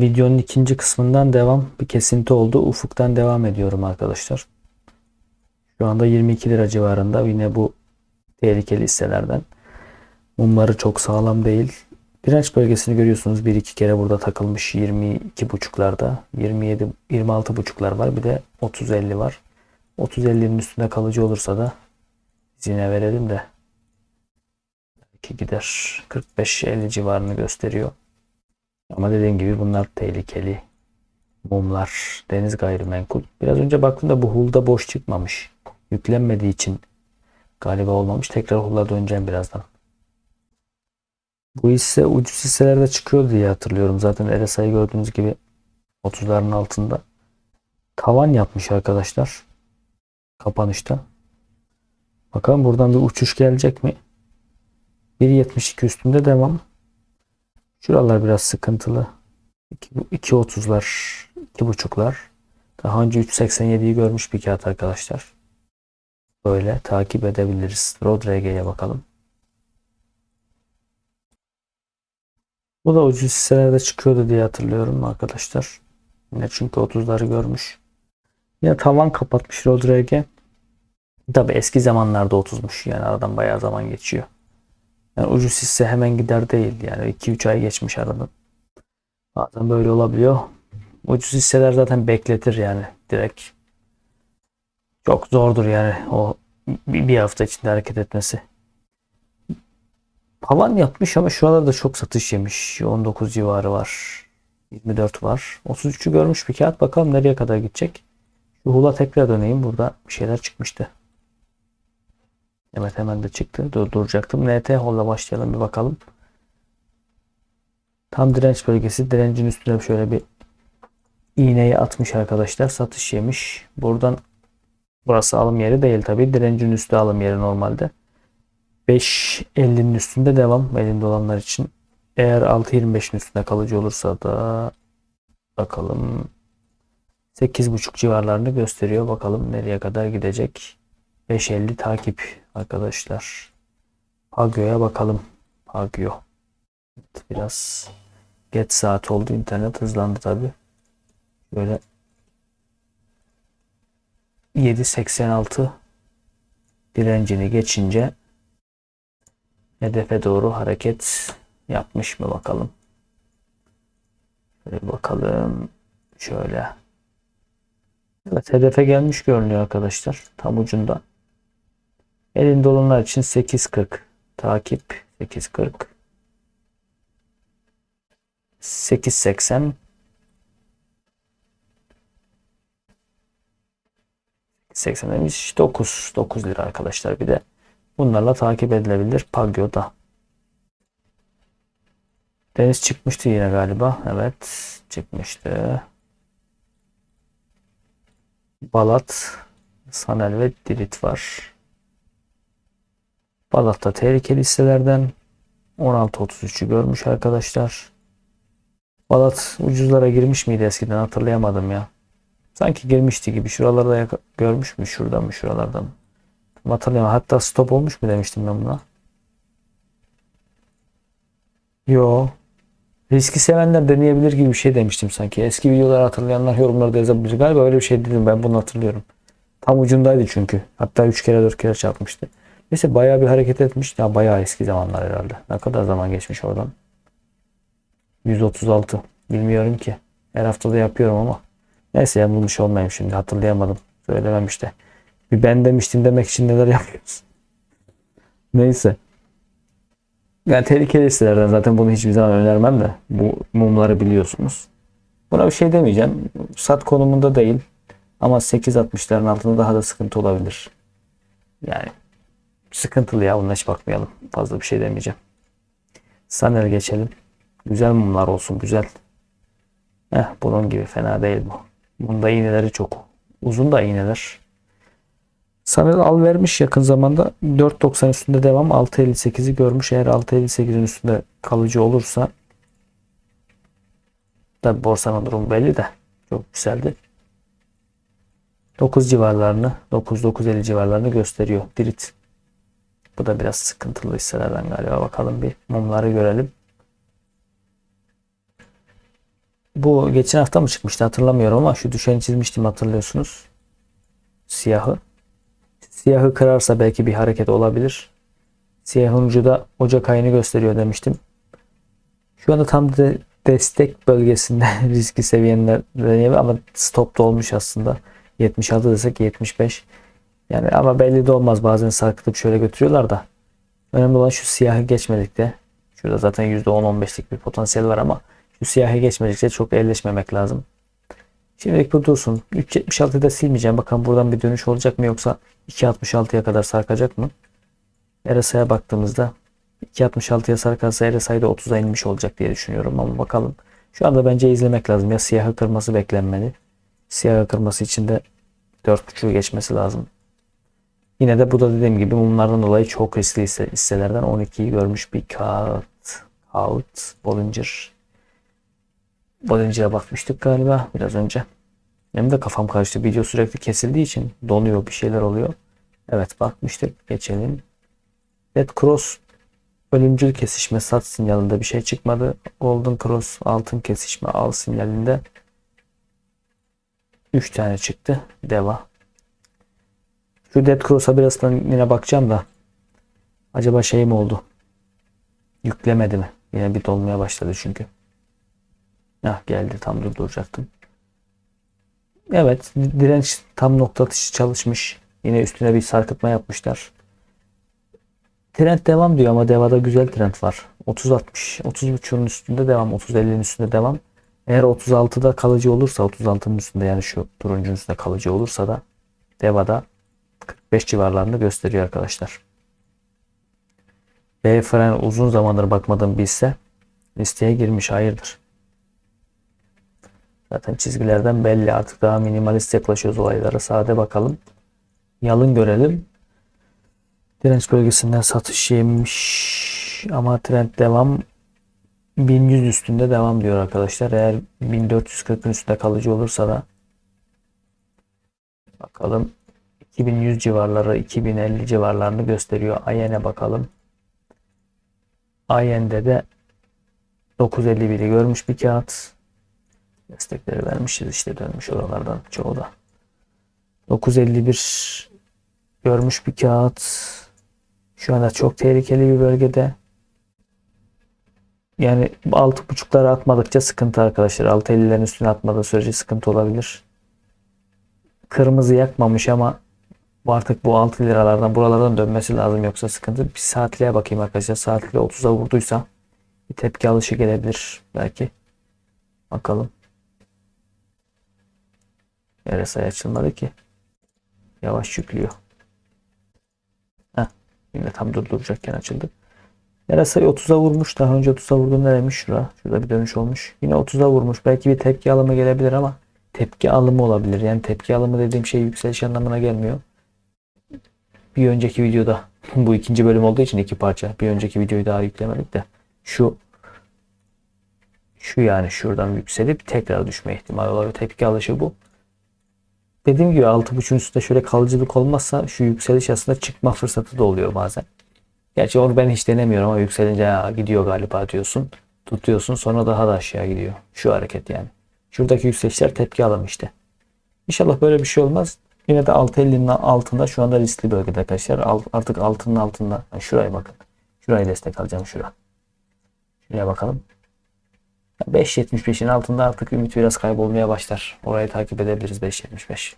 Videonun ikinci kısmından devam. Bir kesinti oldu. Ufuktan devam ediyorum arkadaşlar. Şu anda 22 lira civarında. Yine bu tehlikeli hisselerden. Mumları çok sağlam değil. Direnç bölgesini görüyorsunuz. Bir iki kere burada takılmış 22 buçuklarda. 27 26 buçuklar var. Bir de 30 50 var. 30 50'nin üstünde kalıcı olursa da yine verelim de belki gider 45 50 civarını gösteriyor. Ama dediğim gibi bunlar tehlikeli. Mumlar, deniz gayrimenkul. Biraz önce baktığımda bu hulda boş çıkmamış. Yüklenmediği için galiba olmamış. Tekrar hulda döneceğim birazdan. Bu hisse ucuz hisselerde çıkıyor diye hatırlıyorum. Zaten RSI'yi gördüğünüz gibi 30'ların altında. Tavan yapmış arkadaşlar. Kapanışta. Bakalım buradan bir uçuş gelecek mi? 1.72 üstünde devam. Şuralar biraz sıkıntılı. 2.30'lar, 2.5'lar. Daha önce 3.87'yi görmüş bir kağıt arkadaşlar. Böyle takip edebiliriz. Rodrege'ye bakalım. Bu da ucuz hisselerde çıkıyordu diye hatırlıyorum arkadaşlar. Yine çünkü 30'ları görmüş. Yine tavan kapatmış Rodrege. Tabi eski zamanlarda 30'muş. Yani aradan bayağı zaman geçiyor. Yani ucuz hisse hemen gider değil. Yani 2-3 ay geçmiş aradan. Bazen böyle olabiliyor. Ucuz hisseler zaten bekletir yani direkt. Çok zordur yani o bir hafta içinde hareket etmesi. Tavan yapmış ama şuralarda çok satış yemiş. 19 civarı var. 24 var. 33'ü görmüş bir kağıt. Bakalım nereye kadar gidecek. Şu hula tekrar döneyim. Burada bir şeyler çıkmıştı. Evet hemen de çıktı. Dur, duracaktım. NT holla başlayalım bir bakalım. Tam direnç bölgesi. Direncin üstüne şöyle bir iğneyi atmış arkadaşlar. Satış yemiş. Buradan burası alım yeri değil tabi. Direncin üstü alım yeri normalde. 5.50'nin üstünde devam elinde olanlar için. Eğer 6.25'in üstünde kalıcı olursa da bakalım 8.5 civarlarını gösteriyor. Bakalım nereye kadar gidecek. 5.50 takip arkadaşlar. Pagyo'ya bakalım. Pagyo. Evet, biraz geç saat oldu. İnternet hızlandı tabi. Böyle 7.86 direncini geçince hedefe doğru hareket yapmış mı bakalım. Şöyle bakalım. Şöyle. Evet hedefe gelmiş görünüyor arkadaşlar. Tam ucunda. Elinde olanlar için 8.40 takip 8.40 8.80 80 demiş 9 9 lira arkadaşlar bir de bunlarla takip edilebilir Pagyo'da. Deniz çıkmıştı yine galiba. Evet çıkmıştı. Balat, Sanel ve Dirit var. Balat'ta tehlikeli hisselerden 16.33'ü görmüş arkadaşlar. Balat ucuzlara girmiş miydi eskiden hatırlayamadım ya. Sanki girmişti gibi. Şuralarda görmüş mü? Şurada mı? Şuralarda mı? Tam Hatırlayamadım. Hatta stop olmuş mu demiştim ben buna. Yo. Riski sevenler deneyebilir gibi bir şey demiştim sanki. Eski videoları hatırlayanlar yorumlarda yazabilir. Galiba öyle bir şey dedim. Ben bunu hatırlıyorum. Tam ucundaydı çünkü. Hatta 3 kere 4 kere çarpmıştı. Neyse bayağı bir hareket etmiş. Ya bayağı eski zamanlar herhalde. Ne kadar zaman geçmiş oradan? 136. Bilmiyorum ki. Her hafta da yapıyorum ama. Neyse yanılmış olmayayım şimdi. Hatırlayamadım. Söylemem işte. Bir ben demiştim demek için neler yapıyoruz. Neyse. Yani tehlikeli hisselerden zaten bunu hiçbir zaman önermem de. Bu mumları biliyorsunuz. Buna bir şey demeyeceğim. Sat konumunda değil. Ama 8.60'ların altında daha da sıkıntı olabilir. Yani sıkıntılı ya. Bununla hiç bakmayalım. Fazla bir şey demeyeceğim. Sanel geçelim. Güzel mumlar olsun. Güzel. Heh, bunun gibi fena değil bu. Bunda iğneleri çok. Uzun da iğneler. Sanel al vermiş yakın zamanda 4.90 üstünde devam 6.58'i görmüş. Eğer 6.58'in üstünde kalıcı olursa tabi borsanın durumu belli de çok yükseldi. 9 civarlarını 9-9.50 civarlarını gösteriyor. Dirit. Bu da biraz sıkıntılı hisselerden galiba. Bakalım bir mumları görelim. bu geçen hafta mı çıkmıştı hatırlamıyorum ama şu düşeni çizmiştim hatırlıyorsunuz. Siyahı. Siyahı kırarsa belki bir hareket olabilir. Siyahın ucu da Ocak ayını gösteriyor demiştim. Şu anda tam de destek bölgesinde riski seviyenler ama stop da olmuş aslında. 76 desek 75. Yani ama belli de olmaz. Bazen sarkıtıp şöyle götürüyorlar da. Önemli olan şu siyahı geçmedikçe. Şurada zaten %10-15'lik bir potansiyel var ama şu siyahı geçmedikçe çok elleşmemek lazım. Şimdilik bu dursun. 3.76'da silmeyeceğim. Bakalım buradan bir dönüş olacak mı yoksa 2.66'ya kadar sarkacak mı? RSI'ye baktığımızda 2.66'ya sarkarsa RSI'de 30'a inmiş olacak diye düşünüyorum ama bakalım. Şu anda bence izlemek lazım. Ya siyahı kırması beklenmeli. Siyahı kırması için de 4.5'u geçmesi lazım. Yine de bu da dediğim gibi mumlardan dolayı çok riskli hisse, hisselerden 12'yi görmüş bir kağıt. Kağıt. Bollinger. Bollinger'e bakmıştık galiba biraz önce. Hem de kafam karıştı. Video sürekli kesildiği için donuyor bir şeyler oluyor. Evet bakmıştık. Geçelim. Red Cross ölümcül kesişme sat sinyalinde bir şey çıkmadı. Golden Cross altın kesişme al sinyalinde 3 tane çıktı. Deva. Şu Dead Cross'a birazdan yine bakacağım da acaba şey mi oldu? Yüklemedi mi? Yine bir dolmaya başladı çünkü. Hah geldi tam durduracaktım. Evet direnç tam nokta atışı çalışmış. Yine üstüne bir sarkıtma yapmışlar. Trend devam diyor ama devada güzel trend var. 30-60, 30.5'un üstünde devam, 30-50'nin üstünde devam. Eğer 36'da kalıcı olursa, 36'nın üstünde yani şu turuncunun üstünde kalıcı olursa da devada 45 civarlarını gösteriyor arkadaşlar. B fren uzun zamandır bakmadım bir hisse. Listeye girmiş hayırdır. Zaten çizgilerden belli artık daha minimalist yaklaşıyoruz olaylara. Sade bakalım. Yalın görelim. Direnç bölgesinden satış yemiş ama trend devam 1100 üstünde devam diyor arkadaşlar. Eğer 1440'ın üstünde kalıcı olursa da bakalım 2100 civarları 2050 civarlarını gösteriyor. Ayen'e bakalım. Ayen'de de 951'i görmüş bir kağıt. Destekleri vermişiz işte dönmüş oralardan çoğu da. 951 görmüş bir kağıt. Şu anda çok tehlikeli bir bölgede. Yani 6.5'lara atmadıkça sıkıntı arkadaşlar. 6.50'lerin üstüne atmadığı sürece sıkıntı olabilir. Kırmızı yakmamış ama bu artık bu 6 liralardan buralardan dönmesi lazım yoksa sıkıntı. Bir saatliğe bakayım arkadaşlar. Saatliğe 30'a vurduysa bir tepki alışı gelebilir belki. Bakalım. RSI açılmadı ki. Yavaş yüklüyor. Heh, yine tam durduracakken açıldı. RSI 30'a vurmuş. Daha önce 30'a vurdu neremiş? Şura. Şurada bir dönüş olmuş. Yine 30'a vurmuş. Belki bir tepki alımı gelebilir ama tepki alımı olabilir. Yani tepki alımı dediğim şey yükseliş anlamına gelmiyor. Bir önceki videoda bu ikinci bölüm olduğu için iki parça. Bir önceki videoyu daha yüklemedik de şu şu yani şuradan yükselip tekrar düşme ihtimali olabilir. Tepki alışı bu. Dediğim gibi 6.5'ün üstünde şöyle kalıcılık olmazsa şu yükseliş aslında çıkma fırsatı da oluyor bazen. Gerçi onu ben hiç denemiyorum ama yükselince gidiyor galiba diyorsun. Tutuyorsun sonra daha da aşağı gidiyor. Şu hareket yani. Şuradaki yükselişler tepki alım işte. İnşallah böyle bir şey olmaz. Yine de 6.50'nin altında şu anda riskli bölgede arkadaşlar. Artık altının altında. Yani şuraya bakın. Şurayı destek alacağım şura. Şuraya bakalım. 5.75'in altında artık ümit biraz kaybolmaya başlar. Orayı takip edebiliriz 5.75.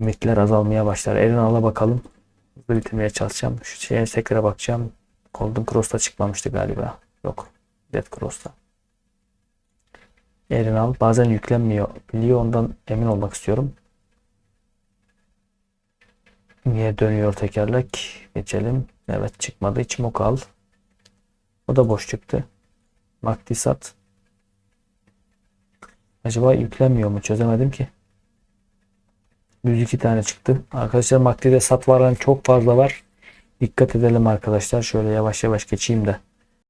Ümitler azalmaya başlar. Erin ala bakalım. Hızlı bitirmeye çalışacağım. Şu şeye tekrar bakacağım. Golden Cross'ta çıkmamıştı galiba. Yok. Dead Cross'ta. Erin al. Bazen yüklenmiyor. Biliyor ondan emin olmak istiyorum. Niye dönüyor tekerlek? Geçelim. Evet çıkmadı. İç mokal. O da boş çıktı. Maktisat. Acaba yüklenmiyor mu? Çözemedim ki. 102 tane çıktı. Arkadaşlar maktide sat varan çok fazla var. Dikkat edelim arkadaşlar. Şöyle yavaş yavaş geçeyim de.